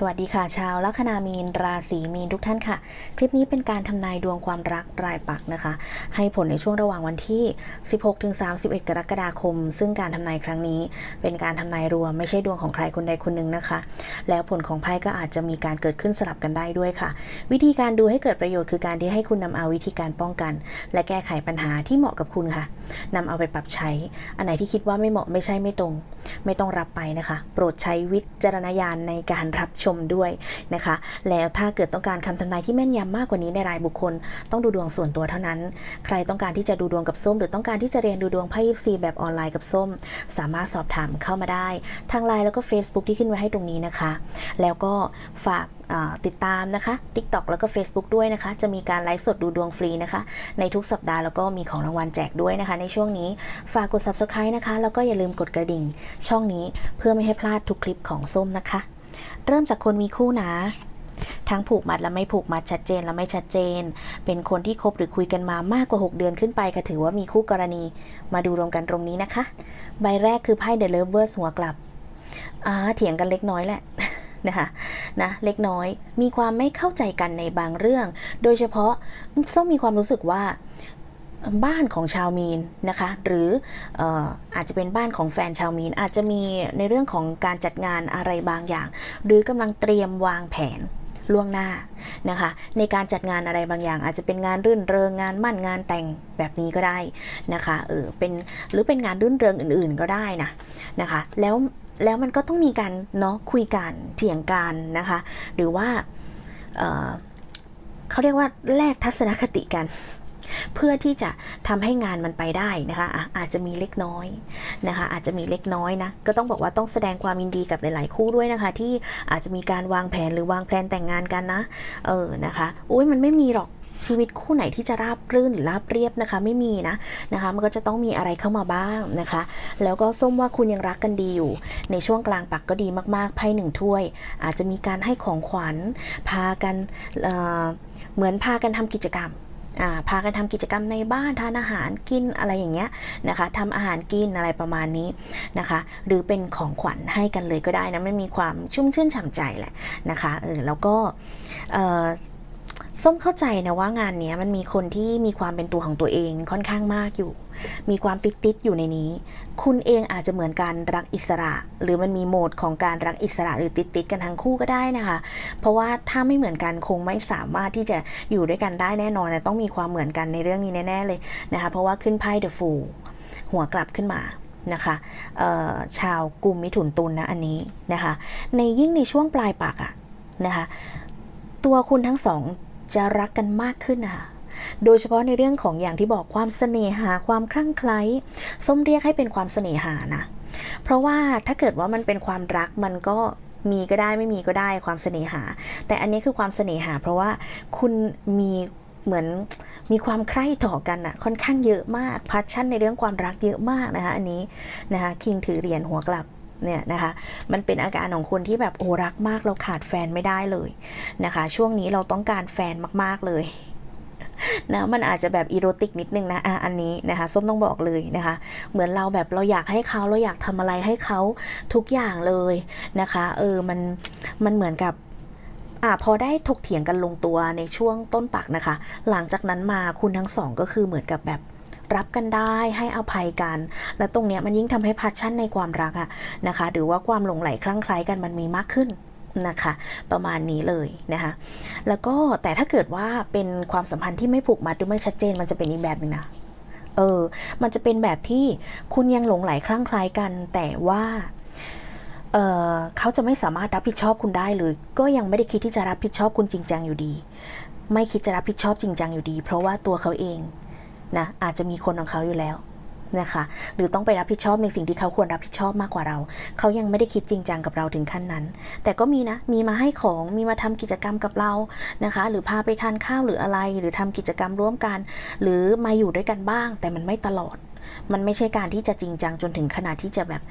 สวัสดีค่ะ ชาวลัคนามีนราศีมีนทุกท่านค่ะ คลิปนี้เป็นการทำนายดวงความรักรายปักนะคะ ให้ผลในช่วงระหว่างวันที่ 16-31 กรกฎาคม ซึ่งการทำนายครั้งนี้ เป็นการทำนายรวมไม่ใช่ดวงของใครคนใดคนหนึ่งนะคะ แล้วผลของไพ่ก็อาจจะมีการเกิดขึ้นสลับกันได้ด้วยค่ะ วิธีการดูให้เกิดประโยชน์คือการที่ให้คุณนำเอาวิธีการป้องกัน และแก้ไขปัญหาที่เหมาะกับคุณค่ะนำเอาไปปรับใช้ อันไหนที่คิดว่าไม่เหมาะไม่ใช่ไม่ตรง ไม่ต้องรับไปนะคะ โปรดใช้วิจารณญาณในการรับชมด้วยนะคะ แล้วถ้าเกิดต้องการคำทำนายที่แม่นยำมากกว่านี้ในรายบุคคล ต้องดูดวงส่วนตัวเท่านั้น ใครต้องการที่จะดูดวงกับส้ม หรือต้องการที่จะเรียนดูดวงไพ่ยิปซีแบบออนไลน์กับส้ม สามารถสอบถามเข้ามาได้ ทางไลน์แล้วก็ Facebook ที่ขึ้นไว้ให้ตรงนี้นะคะ แล้วก็ฝากติดตามนะคะ TikTok แล้วก็ Facebook ด้วยนะคะ จะมีการไลฟ์สดดูดวงฟรีนะคะ ในทุกสัปดาห์แล้วก็มีของรางวัลแจกด้วยนะคะ ในช่วงนี้ฝากกด Subscribe นะคะ แล้วก็อย่าลืมกดกระดิ่ง ช่องนี้เพื่อไม่ให้พลาดทุกคลิปของส้มนะคะ เริ่มจากคนมีคู่นะทั้งผูกมัดและไม่ผูกมัดชัดเจนและไม่ชัดเจน เป็นคนที่คบหรือคุยกันมามากกว่า 6 เดือนขึ้นไปก็ถือว่ามีคู่กรณี มาดูรวมกันตรงนี้นะคะ ใบแรกคือไพ่ The Lovers หัวกลับอ่าเถียงกันเล็กน้อยแหละ นะคะนะเล็กน้อยมีความไม่เข้าใจกันในบางเรื่อง โดยเฉพาะส้มมีความรู้สึกว่าบ้านของชาวมีนนะคะ หรือเอ่ออาจจะเป็นบ้านของแฟนชาวมีน อาจจะมีในเรื่องของการจัดงานอะไรบางอย่าง หรือกำลังเตรียมวางแผนล่วงหน้านะคะ ในการจัดงานอะไรบางอย่าง อาจจะเป็นงานรื่นเริงงานมั่นงานแต่งแบบนี้ก็ได้นะคะเออเป็นหรือเป็นงานรื่นเริงอื่น ๆ ก็ได้นะนะคะ แล้ว แล้วมันก็ต้องมีการเนาะคุยกันเถียงกันนะคะ หรือว่าเเขาเรียกว่าแลกทัศนคติกัน เพื่อที่จะทำให้งานมันไปได้นะคะอะอาจจะมีเล็กน้อยนะคะ อาจจะมีเล็กน้อยนะก็ต้องบอกว่าต้องแสดงความยินดีกับหลายๆคู่ด้วยนะคะ ที่อาจจะมีการวางแผนหรือวางแผนแต่งงานกันนะเออนะคะโอ้ยมันไม่มีหรอก ชีวิตคู่ไหนที่จะราบรื่นหรือราบเรียบนะคะไม่มีนะนะคะ มันก็จะต้องมีอะไรเข้ามาบ้างนะคะ แล้วก็ส้มว่าคุณยังรักกันดีอยู่ ในช่วงกลางปักก็ดีมากๆไพ่หนึ่งถ้วย อาจจะมีการให้ของขวัญ พากันเเหมือนพากันทำกิจกรรมพากันทำกิจกรรมในบ้านทานอาหารกินอะไรอย่างเงี้ยนะคะทำอาหารกินอะไรประมาณนี้นะคะ หรือเป็นของขวัญให้กันเลยก็ได้นะมันมีความชุ่มชื่นฉ่ำใจแหละนะคะเออแล้วก็ ส้มเข้าใจนะว่างานเนี้ยมันมีคนที่มีความเป็นตัวของตัวเองค่อนข้างมากอยู่ มีความติดติดอยู่ในนี้ คุณเองอาจจะเหมือนการรักอิสระ หรือมันมีโหมดของการรักอิสระหรือติดติดกันทั้งคู่ก็ได้นะคะ เพราะว่าถ้าไม่เหมือนกันคงไม่สามารถที่จะอยู่ด้วยกันได้แน่นอนนะต้องมีความเหมือนกันในเรื่องนี้แน่ๆเลยนะคะเพราะว่าขึ้นไพ่เดอะฟูหัวกลับขึ้นมานะคะชาวกลุ่มมิถุนตุลนะอันนี้นะคะ ในยิ่งในช่วงปลายปากอะนะคะ ตัวคุณทั้งสอง จะรักกันมากขึ้นนะคะโดยเฉพาะในเรื่องของอย่างที่บอกความเสน่หาความคลั่งไคล้ส้มเรียกให้เป็นความเสน่หานะ เพราะว่าถ้าเกิดว่ามันเป็นความรักมันก็มีก็ได้ไม่มีก็ได้ความเสน่หา แต่อันนี้คือความเสน่หา เพราะว่าคุณมีเหมือนมีความใคร่ต่อกันอะค่อนข้างเยอะมากพัชชั่นในเรื่องความรักเยอะมากนะคะอันนี้นะคะคิงถือเหรียญหัวกลับ เนี่ยนะคะมันเป็นอาการของคนที่แบบโอ้รักมากเราขาดแฟนไม่ได้เลยนะคะ ช่วงนี้เราต้องการแฟนมากๆเลยนะมันอาจจะแบบอีโรติกนิดนึงนะอะอันนี้นะคะส้มต้องบอกเลยนะคะ เหมือนเราแบบเราอยากให้เขาเราอยากทำอะไรให้เขาทุกอย่างเลยนะคะ เออมันมันเหมือนกับอะพอได้ถกเถียงกันลงตัวในช่วงต้นปักนะคะ หลังจากนั้นมาคุณทั้งสองก็คือเหมือนกับแบบ รับกันได้ให้อภัยกัน และตรงเนี้ยมันยิ่งทำให้พัชชั่นในความรักอะนะคะ หรือว่าความหลงไหลคลั่งไคล้กันมันมีมากขึ้นนะคะประมาณนี้เลยนะคะแล้วก็แต่ถ้าเกิดว่าเป็นความสัมพันธ์ที่ไม่ผูกมัดหรือไม่ชัดเจนมันจะเป็นอีกแบบหนึ่งนะเออมันจะเป็นแบบที่คุณยังหลงไหลคลั่งไคล้กัน แต่ว่าเออเขาจะไม่สามารถรับผิดชอบคุณได้เลย ก็ยังไม่ได้คิดที่จะรับผิดชอบคุณจริงจังอยู่ดี ไม่คิดจะรับผิดชอบจริงจังอยู่ดี เพราะว่าตัวเขาเอง นะอาจจะมีคนของเขาอยู่แล้วนะคะหรือต้องไปรับผิดชอบในสิ่งที่เขาควรรับผิดชอบมากกว่าเรา เขายังไม่ได้คิดจริงจังกับเราถึงขั้นนั้น แต่ก็มีนะ มีมาให้ของ มีมาทำกิจกรรมกับเรา นะคะ หรือพาไปทานข้าวหรืออะไร หรือทำกิจกรรมร่วมกัน หรือมาอยู่ด้วยกันบ้าง แต่มันไม่ตลอด มันไม่ใช่การที่จะจริงจังจนถึงขนาดที่จะแบบ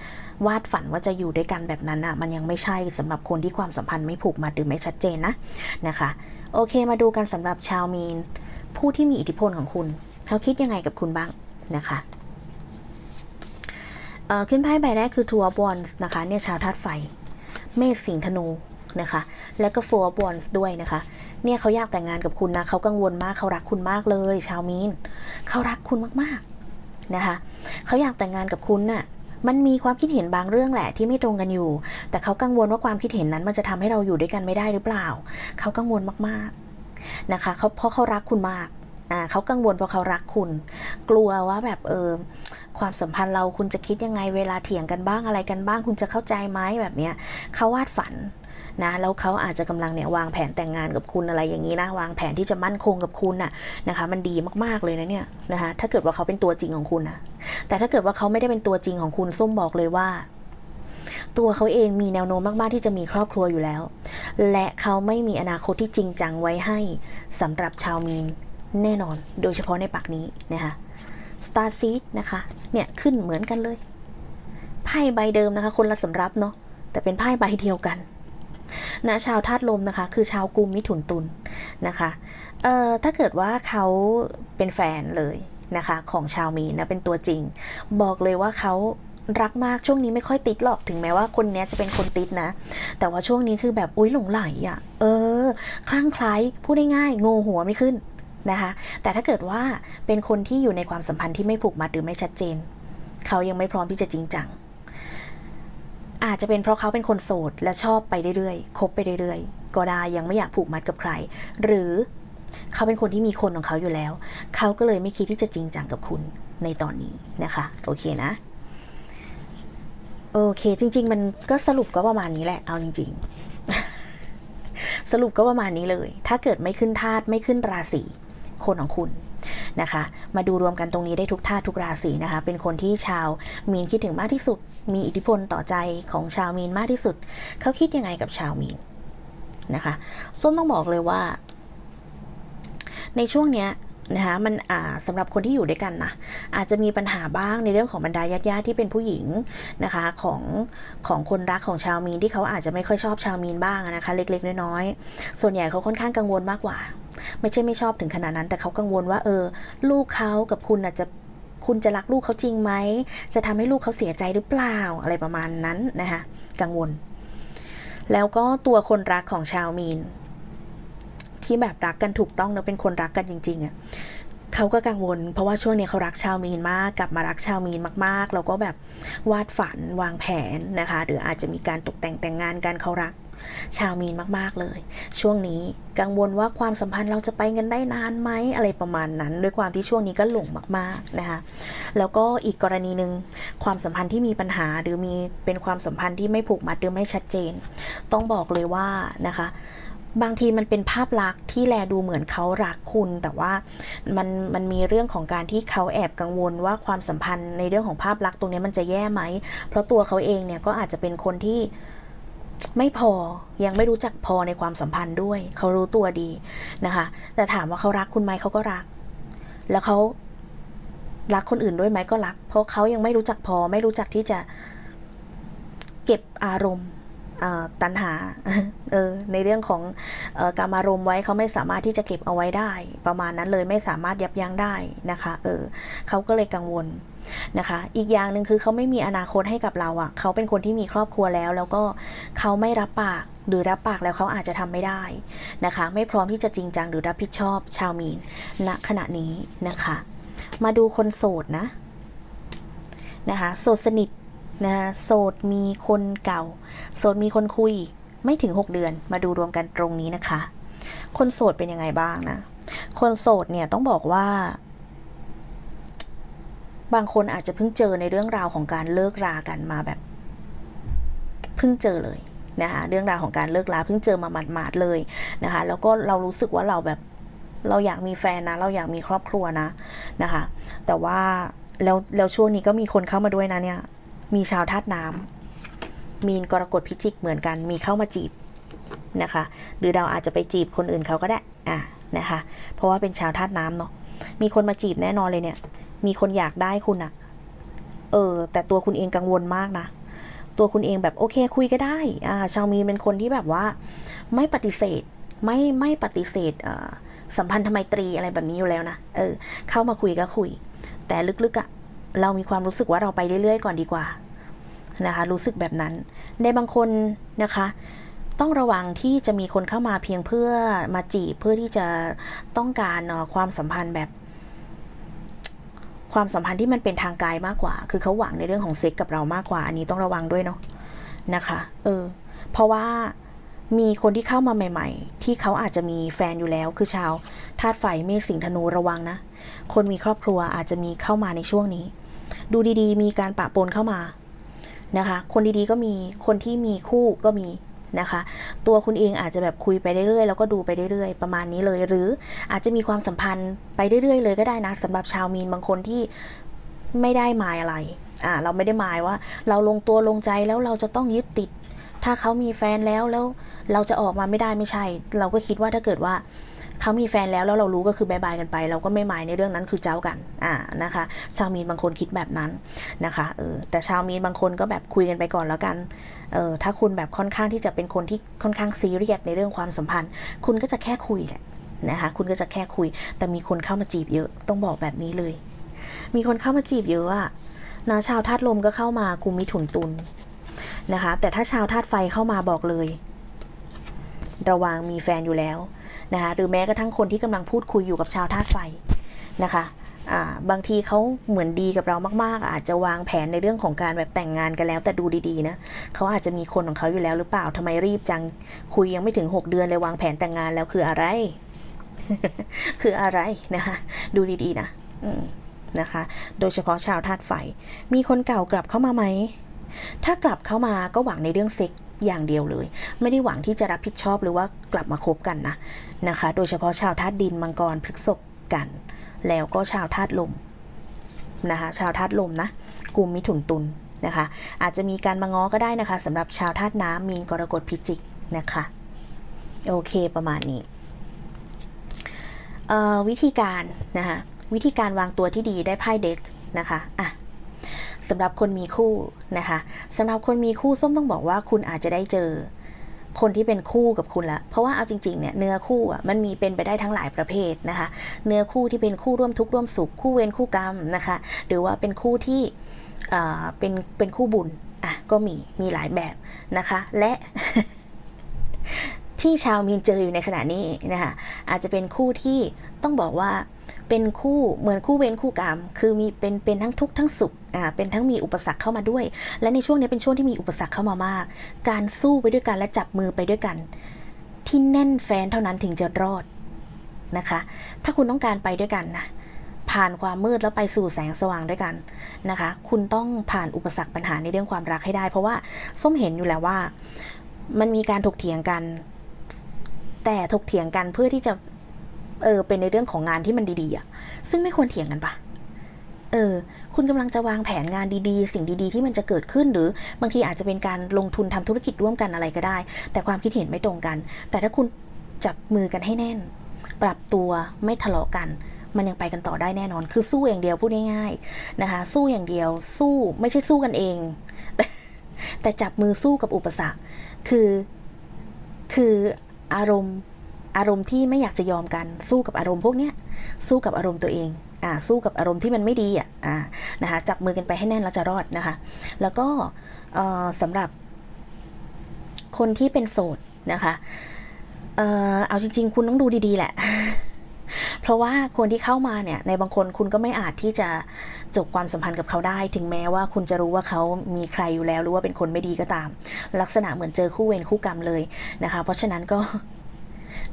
วาดฝันว่าจะอยู่ด้วยกันแบบนั้นอะมันยังไม่ใช่สำหรับคนที่ความสัมพันธ์ไม่ผูกมัดหรือไม่ชัดเจนนะ นะคะ โอเค มาดูกันสำหรับชาวมีน ผู้ที่มีอิทธิพลของคุณ เขาคิดยังไงกับคุณบ้างนะคะเอ่อขึ้นไพ่ใบแรกคือ Two of Wands นะคะเนี่ยชาวธาตุไฟ เมษสิงธนูนะคะ แล้วก็ four of wands ด้วยนะคะ เนี่ยเขาอยากแต่งงานกับคุณนะเขากังวลมากเขารักคุณมากเลย ชาวมีนเขารักคุณมากๆนะคะเขาอยากแต่งงานกับคุณน่ะมันมีความคิดเห็นบางเรื่องแหละที่ไม่ตรงกันอยู่ แต่เขากังวลว่าความคิดเห็นนั้นมันจะทำให้เราอยู่ด้วยกันไม่ได้หรือเปล่า เขากังวลมากๆนะคะเขาเพราะเขารักคุณมาก อ่าเขากังวลเพราะเขารักคุณ กลัวว่าแบบเออความสัมพันธ์เราคุณจะคิดยังไงเวลาเถียงกันบ้างอะไรกันบ้าง คุณจะเข้าใจไหมแบบเนี้ยเขาวาดฝันนะแล้วเขาอาจจะกำลังเนี่ยวางแผนแต่งงานกับคุณอะไรอย่างนี้นะวางแผนที่จะมั่นคงกับคุณน่ะนะคะมันดีมากๆเลยนะเนี่ยนะคะถ้าเกิดว่าเขาเป็นตัวจริงของคุณนะแต่ถ้าเกิดว่าเขาไม่ได้เป็นตัวจริงของคุณส้มบอกเลยว่า ตัวเขาเองมีแนวโน้มมากๆที่จะมีครอบครัวอยู่แล้ว และเขาไม่มีอนาคตที่จริงจังไว้ให้สำหรับชาวมีน แน่นอนโดยเฉพาะในปักนี้นะคะ Star Seed นะคะ เนี่ยขึ้นเหมือนกันเลย ไพ่ใบเดิมนะคะ คนละสำรับเนาะแต่เป็นไพ่ใบเดียวกันนะชาวธาตุลมนะคะ คือชาวกุมมิถุนตุลนะคะเอ่อถ้าเกิดว่าเขาเป็นแฟนเลยนะคะ ของชาวมีนนะเป็นตัวจริง บอกเลยว่าเขารักมากช่วงนี้ไม่ค่อยติดหรอกถึงแม้ว่าคนนี้จะเป็นคนติดนะ แต่ว่าช่วงนี้คือแบบอุ้ยหลงไหลอะ่ะ เออ คลั่งไคล้ายพูดง่ายๆโงหัวไม่ขึ้น นะคะแต่ถ้าเกิดว่าเป็นคนที่อยู่ในความสัมพันธ์ที่ไม่ผูกมัดหรือไม่ชัดเจน เขายังไม่พร้อมที่จะจริงจัง อาจจะเป็นเพราะเขาเป็นคนโสดและชอบไปเรื่อยๆคบไปเรื่อยๆ ก็ได้ยังไม่อยากผูกมัดกับใคร หรือเขาเป็นคนที่มีคนของเขาอยู่แล้ว เขาก็เลยไม่คิดที่จะจริงจังกับคุณในตอนนี้นะคะ โอเคนะโอเค จริง ๆ มันก็สรุปก็ประมาณนี้แหละ เอาจริง ๆ สรุปก็ประมาณนี้เลย ถ้าเกิดไม่ขึ้นธาตุไม่ขึ้นราศี คนของคุณนะคะ มาดูรวมกันตรงนี้ได้ทุกธาตุทุกราศีนะคะ เป็นคนที่ชาวมีนคิดถึงมากที่สุด มีอิทธิพลต่อใจของชาวมีนมากที่สุด เขาคิดยังไงกับชาวมีนนะคะ ส้มต้องบอกเลยว่า ในช่วงเนี้ย นะคะมันอ่าสำหรับคนที่อยู่ด้วยกันนะอาจจะมีปัญหาบ้างในเรื่องของบรรดาญาติๆที่เป็นผู้หญิงนะคะของของคนรักของชาวมีนที่เขาอาจจะไม่ค่อยชอบชาวมีนบ้างนะคะ เล็กๆน้อยๆส่วนใหญ่เขาค่อนข้างกังวลมากกว่า ไม่ใช่ไม่ชอบถึงขนาดนั้น แต่เขากังวลว่าเออลูกเขากับคุณอาจจะคุณจะรักลูกเขาจริงไหม จะทำให้ลูกเขาเสียใจหรือเปล่าอะไรประมาณนั้นนะคะกังวล แล้วก็ตัวคนรักของชาวมีน ที่แบบรักกันถูกต้องแล้วเป็นคนรักกันจริงๆอะ่ะเขาก็กังวล เพราะว่าช่วงนี้เขารักชาวมีนมากกลับมารักชาวมีนมากๆ แล้วก็แบบวาดฝันวางแผนนะคะ หรืออาจจะมีการตกแต่งแต่งงานกันเขารักชาวมีนมากๆเลย ช่วงนี้กังวลว่าความสัมพันธ์เราจะไปกันได้นานไหมอะไรประมาณนั้น ด้วยความที่ช่วงนี้ก็หลงมากๆนะคะแล้วก็อีกกรณีหนึ่งความสัมพันธ์ที่มีปัญหาหรือมีเป็นความสัมพันธ์ที่ไม่ผูกมัดหรือไม่ชัดเจน ต้องบอกเลยว่านะคะ บางทีมันเป็นภาพลักษณ์ที่แลดูเหมือนเขารักคุณ แต่ว่ามันมันมีเรื่องของการที่เขาแอบกังวลว่าความสัมพันธ์ในเรื่องของภาพลักษณ์ตรงนี้มันจะแย่ไหม เพราะตัวเขาเองเนี่ยก็อาจจะเป็นคนที่ไม่พอยังไม่รู้จักพอในความสัมพันธ์ด้วย เขารู้ตัวดีนะคะ แต่ถามว่าเขารักคุณไหมเขาก็รัก แล้วเขารักคนอื่นด้วยไหมก็รัก เพราะเขายังไม่รู้จักพอไม่รู้จักที่จะเก็บอารมณ์ ตัณหาเออในเรื่องของออการมารมไว้เขาไม่สามารถที่จะเก็บเอาไว้ได้ ประมาณนั้นเลยไม่สามารถยับยั้งได้นะคะเออเขาก็เลยกังวลนะคะ อีกอย่างหนึ่งคือเขาไม่มีอนาคตให้กับเราอะ่ะเขาเป็นคนที่มีครอบครัวแล้ว แล้วก็เขาไม่รับปากหรือรับปากแล้วเขาอาจจะทำไม่ได้นะคะ ไม่พร้อมที่จะจริงจังหรือรับผิดชอบชาวมีนณขณะนี้นะคะ มาดูคนโสดนะนะคะโสดสนิท นะโสดมีคนเก่า โสดมีคนคุยไม่ถึง 6 เดือน มาดูรวมกันตรงนี้นะคะ คนโสดเป็นยังไงบ้างนะ คนโสดเนี่ยต้องบอกว่า บางคนอาจจะเพิ่งเจอในเรื่องราวของการเลิกรากันมาแบบ เพิ่งเจอเลยนะคะเรื่องราวของการเลิกราเพิ่งเจอมาหมาดๆเลยนะคะ แล้วก็เรารู้สึกว่าเราแบบเราอยากมีแฟนนะ เราอยากมีครอบครัวนะนะคะ แต่ว่าแล้วแล้วช่วงนี้ก็มีคนเข้ามาด้วยนะเนี่ย มีชาวธาตุน้ำมีนกรกฎพิจิกเหมือนกัน มีเข้ามาจีบนะคะ หรือเราอาจจะไปจีบคนอื่นเขาก็ได้อ่านะคะ เพราะว่าเป็นชาวธาตุน้ำเนาะมีคนมาจีบแน่นอนเลยเนี่ย มีคนอยากได้คุณอะเออ แต่ตัวคุณเองกังวลมากนะตัวคุณเองแบบโอเคคุยก็ได้อ่าชาวมีนเป็นคนที่แบบว่า ไม่ปฏิเสธไม่ไม่ปฏิเสธสัมพันธไมตรีอะไรแบบนี้อยู่แล้วนะเออเข้ามาคุยก็คุย แต่ลึกๆอะ เรามีความรู้สึกว่าเราไปเรื่อยๆ ก่อนดีกว่านะคะ รู้สึกแบบนั้น ในบางคนนะคะ ต้องระวังที่จะมีคนเข้ามาเพียงเพื่อมาจีบเพื่อที่จะต้องการเอ่อความสัมพันธ์แบบ ความสัมพันธ์ที่มันเป็นทางกายมากกว่า คือเขาหวังในเรื่องของเซ็กกับเรามากกว่า อันนี้ต้องระวังด้วยเนาะนะคะ เออ เพราะว่ามีคนที่เข้ามาใหม่ ๆ ที่เขาอาจจะมีแฟนอยู่แล้ว คือชาวธาตุไฟเมษสิงห์ธนูระวังนะ คนมีครอบครัวอาจจะมีเข้ามาในช่วงนี้ ดูดีๆ มีการปะปนเข้ามานะคะ คนดีๆก็มีคนที่มีคู่ก็มีนะคะ ตัวคุณเองอาจจะแบบคุยไปเรื่อยๆแล้วก็ดูไปเรื่อยๆ ประมาณนี้เลย หรืออาจจะมีความสัมพันธ์ไปเรื่อยๆ เลยก็ได้นะสำหรับชาวมีนบางคนที่ไม่ได้หมายอะไรอ่าเราไม่ได้หมายว่า เราลงตัวลงใจแล้วเราจะต้องยึดติด ถ้าเขามีแฟนแล้วแล้วเราจะออกมาไม่ได้ไม่ใช่ เราก็คิดว่าถ้าเกิดว่า เขามีแฟนแล้วแล้วเรารู้ก็คือบายบายกันไป เราก็ไม่หมายในเรื่องนั้นคือเจ้ากันอ่านะคะ ชาวมีนบางคนคิดแบบนั้นนะคะเออแต่ชาวมีนบางคนก็แบบคุยกันไปก่อนแล้วกันเออถ้าคุณแบบค่อนข้างที่จะเป็นคนที่ค่อนข้างซีเรียสในเรื่องความสัมพันธ์ คุณก็จะแค่คุยแหละนะคะคุณก็จะแค่คุย แต่มีคนเข้ามาจีบเยอะต้องบอกแบบนี้เลย มีคนเข้ามาจีบเยอะอะนะชาวธาตุลมก็เข้ามากุมมิถุนตุลนะคะ แต่ถ้าชาวธาตุไฟเข้ามาบอกเลย ระวังมีแฟนอยู่แล้ว นะคะหรือแม้กระทั่งคนที่กำลังพูดคุยอยู่กับชาวธาตุไฟนะคะบางทีเขาเหมือนดีกับเรามากๆ อาจจะวางแผนในเรื่องของการแบบแต่งงานกันแล้ว แต่ดูดีๆนะเขาอาจจะมีคนของเขาอยู่แล้วหรือเปล่าทำไมรีบจังคุยยังไม่ถึง 6 เดือนเลยวางแผนแต่งงานแล้วคืออะไร คืออะไรนะคะดูดีๆนะนะคะ โดยเฉพาะชาวธาตุไฟ มีคนเก่ากลับเข้ามาไหม ถ้ากลับเข้ามาก็หวังในเรื่องเซ็ก อย่างเดียวเลย ไม่ได้หวังที่จะรับผิดชอบหรือว่ากลับมาคบกันนะนะคะ โดยเฉพาะชาวธาตุดินมังกรพฤษภกัน แล้วก็ชาวธาตุลมนะคะชาวธาตุลมนะกลุ่มมิถุนตุลนะคะอาจจะมีการมาง้อก็ได้นะคะสำหรับชาวธาตุน้ำมีนกรกฎพิจิกนะคะโอเคประมาณนี้วิธีการนะคะวิธีการวางตัวที่ดีได้ไพ่เดทนะคะอะ สำหรับคนมีคู่นะคะสำหรับคนมีคู่ส้มต้องบอกว่าคุณอาจจะได้เจอ คนที่เป็นคู่กับคุณละเพราะว่าเอาจริงๆเนี่ยเนื้อคู่อะมันมีเป็นไปได้ทั้งหลายประเภทนะคะ เนื้อคู่ที่เป็นคู่ร่วมทุกข์ร่วมสุขคู่เวรคู่กรรมนะคะ หรือว่าเป็นคู่ที่อ่าเป็นเป็นคู่บุญอะก็มีมีหลายแบบนะคะ และที่ชาวมีนเจออยู่ในขณะนี้นะคะอาจจะเป็นคู่ที่ต้องบอกว่า เป็นคู่เหมือนคู่เวรคู่กรรม คือมีเป็นเป็นทั้งทุกข์ทั้งสุขอ่าเป็นทั้งมีอุปสรรคเข้ามาด้วย และในช่วงนี้เป็นช่วงที่มีอุปสรรคเข้ามามาก การสู้ไปด้วยกันและจับมือไปด้วยกัน ที่แน่นแฟนเท่านั้นถึงจะรอดนะคะ ถ้าคุณต้องการไปด้วยกันนะผ่านความมืดแล้วไปสู่แสงสว่างด้วยกันนะคะ คุณต้องผ่านอุปสรรคปัญหาในเรื่องความรักให้ได้ เพราะว่าส้มเห็นอยู่แล้วว่า มันมีการถกเถียงกัน แต่ถกเถียงกันเพื่อที่จะ เออเป็นในเรื่องของงานที่มันดีๆอะซึ่งไม่ควรเถียงกันปะเออคุณกำลังจะวางแผนงานดีๆ สิ่งดีๆ ที่มันจะเกิดขึ้นหรือบางทีอาจจะเป็นการลงทุนทำธุรกิจร่วมกันอะไรก็ได้ แต่ความคิดเห็นไม่ตรงกัน แต่ถ้าคุณจับมือกันให้แน่น ปรับตัวไม่ทะเลาะกัน มันยังไปกันต่อได้แน่นอน คือสู้อย่างเดียวพูดง่ายๆนะคะ สู้อย่างเดียว สู้ไม่ใช่สู้กันเอง แต่จับมือสู้กับอุปสรรค คือ คืออารมณ์ อารมณ์ที่ไม่อยากจะยอมกันสู้กับอารมณ์พวกเนี้ยสู้กับอารมณ์ตัวเองอ่าสู้กับอารมณ์ที่มันไม่ดีอะอ่านะคะจับมือกันไปให้แน่นแล้วจะรอดนะคะ แล้วก็เอ่อสำหรับคนที่เป็นโสดนะคะเอ่อเอาจริง ๆ คุณต้องดูดีๆ แหละ เพราะว่าคนที่เข้ามาเนี่ย ในบางคนคุณก็ไม่อาจที่จะจบความสัมพันธ์กับเขาได้ ถึงแม้ว่าคุณจะรู้ว่าเขามีใครอยู่แล้วหรือว่าเป็นคนไม่ดีก็ตาม ลักษณะเหมือนเจอคู่เวรคู่กรรมเลยนะคะ เพราะฉะนั้นก็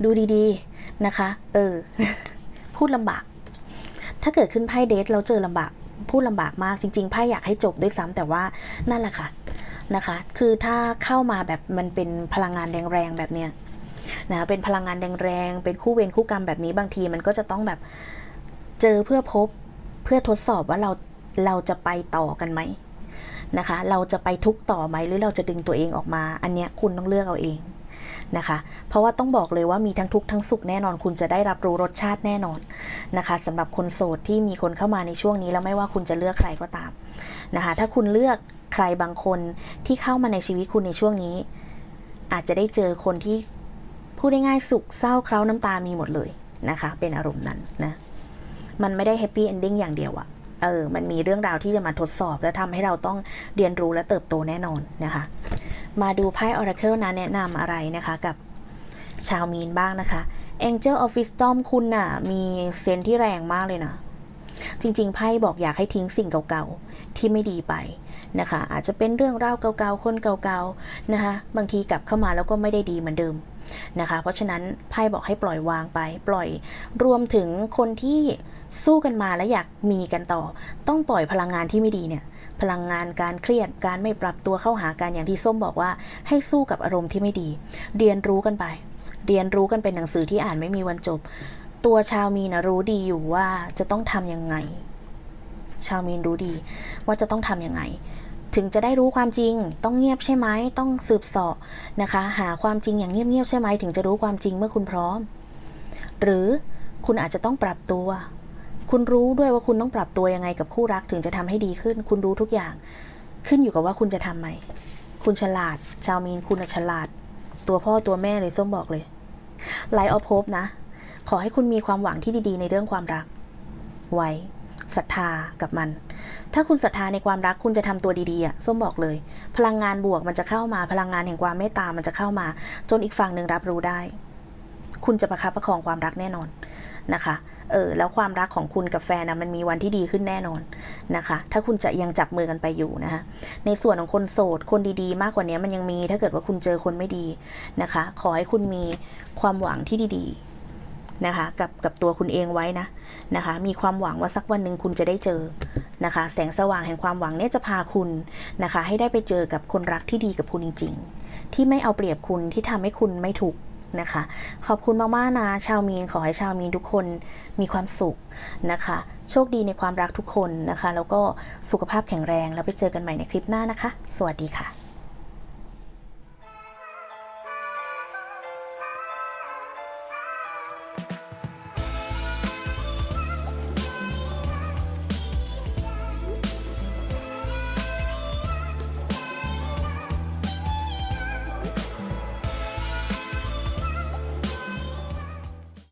ดูดีๆนะคะ เออ พูดลำบาก ถ้าเกิดขึ้นไพ่เดทเราเจอลำบาก พูดลำบากมากจริงๆไพ่อยากให้จบด้วยซ้ำแต่ว่านั่นแหละค่ะนะคะ คือถ้าเข้ามาแบบมันเป็นพลังงานแรงๆแบบเนี้ยนะเป็นพลังงานแรงๆ เป็นคู่เวรคู่กรรมแบบนี้บางทีมันก็จะต้องแบบเจอเพื่อพบเพื่อทดสอบว่าเราเราจะไปต่อกันไหมนะคะ เราจะไปทุกต่อไหมหรือเราจะดึงตัวเองออกมา อันเนี้ยคุณต้องเลือกเอาเอง นะคะ เพราะว่าต้องบอกเลยว่ามีทั้งทุกข์ทั้งสุขแน่นอนคุณจะได้รับรู้รสชาติแน่นอนนะคะสำหรับคนโสดที่มีคนเข้ามาในช่วงนี้แล้วไม่ว่าคุณจะเลือกใครก็ตามนะคะ ถ้าคุณเลือกใครบางคนที่เข้ามาในชีวิตคุณในช่วงนี้ อาจจะได้เจอคนที่พูดง่ายๆสุขเศร้าเคล้าน้ำตามีหมดเลยนะคะ เป็นอารมณ์นั้นนะมันไม่ได้แฮปปี้เอนดิ้งอย่างเดียวอะเออ มันมีเรื่องราวที่จะมาทดสอบและทำให้เราต้องเรียนรู้และเติบโตแน่นอนนะคะ มาดูไพ่ Oracle นะแนะนำอะไรนะคะกับชาวมีนบ้างนะคะ Angel of Wisdom คุณน่ะ มีเซนที่แรงมากเลยนะ จริงๆไพ่บอกอยากให้ทิ้งสิ่งเก่าๆ ที่ไม่ดีไปนะคะ อาจจะเป็นเรื่องราวเก่าๆ คนเก่าๆ นะคะ บางทีกลับเข้ามาแล้วก็ไม่ได้ดีเหมือนเดิมนะคะ เพราะฉะนั้นไพ่บอกให้ปล่อยวางไป ปล่อยรวมถึงคนที่สู้กันมาและอยากมีกันต่อ ต้องปล่อยพลังงานที่ไม่ดีเนี่ย พลังงานการเครียดการไม่ปรับตัวเข้าหากันอย่างที่ส้มบอกว่า ให้สู้กับอารมณ์ที่ไม่ดี เรียนรู้กันไป เรียนรู้กันเป็นหนังสือที่อ่านไม่มีวันจบ ตัวชาวมีนะรู้ดีอยู่ว่าจะต้องทำยังไง ชาวมีนรู้ดี ว่าจะต้องทำยังไงถึงจะได้รู้ความจริง ต้องเงียบใช่ไหม ต้องสืบเสอบนะคะ หาความจริงอย่างเงียบๆใช่ไหม ถึงจะรู้ความจริงเมื่อคุณพร้อม หรือคุณอาจจะต้องปรับตัว คุณรู้ด้วยว่าคุณต้องปรับตัวยังไงกับคู่รักถึงจะทำให้ดีขึ้น คุณรู้ทุกอย่าง ขึ้นอยู่กับว่าคุณจะทำไหม คุณฉลาด ชาวมีนคุณฉลาด ตัวพ่อตัวแม่เลยส้มบอกเลยไลออฟโ e นะ ขอให้คุณมีความหวังที่ดีๆ ในเรื่องความรัก ไว้ศรัทธากับมัน ถ้าคุณศรัทธาในความรักคุณจะทำตัวดีๆอะส้มบอกเลย พลังงานบวกมันจะเข้ามา พลังงานแห่งความเมตตามันจะเข้ามา จนอีกฝั่งหนึ่งรับรู้ได้ คุณจะประคับประคองความรักแน่นอนนะคะ เออแล้วความรักของคุณกับแฟนนะมันมีวันที่ดีขึ้นแน่นอนนะคะ ถ้าคุณจะยังจับมือกันไปอยู่นะคะ ในส่วนของคนโสดคนดีๆ มากกว่านี้มันยังมีถ้าเกิดว่าคุณเจอคนไม่ดีนะคะ ขอให้คุณมีความหวังที่ดีๆนะคะ กับกับตัวคุณเองไว้นะนะคะ มีความหวังว่าสักวันหนึ่งคุณจะได้เจอนะคะ แสงสว่างแห่งความหวังเนี่ยจะพาคุณนะคะ ให้ได้ไปเจอกับคนรักที่ดีกับคุณจริง ๆ ที่ไม่เอาเปรียบคุณที่ทำให้คุณไม่ถูก นะคะ ขอบคุณมากๆนะ ชาวมีนขอให้ชาวมีนทุกคนมีความสุขนะคะ โชคดีในความรักทุกคนนะคะ แล้วก็สุขภาพแข็งแรงแล้วไปเจอกันใหม่ในคลิปหน้านะคะ สวัสดีค่ะ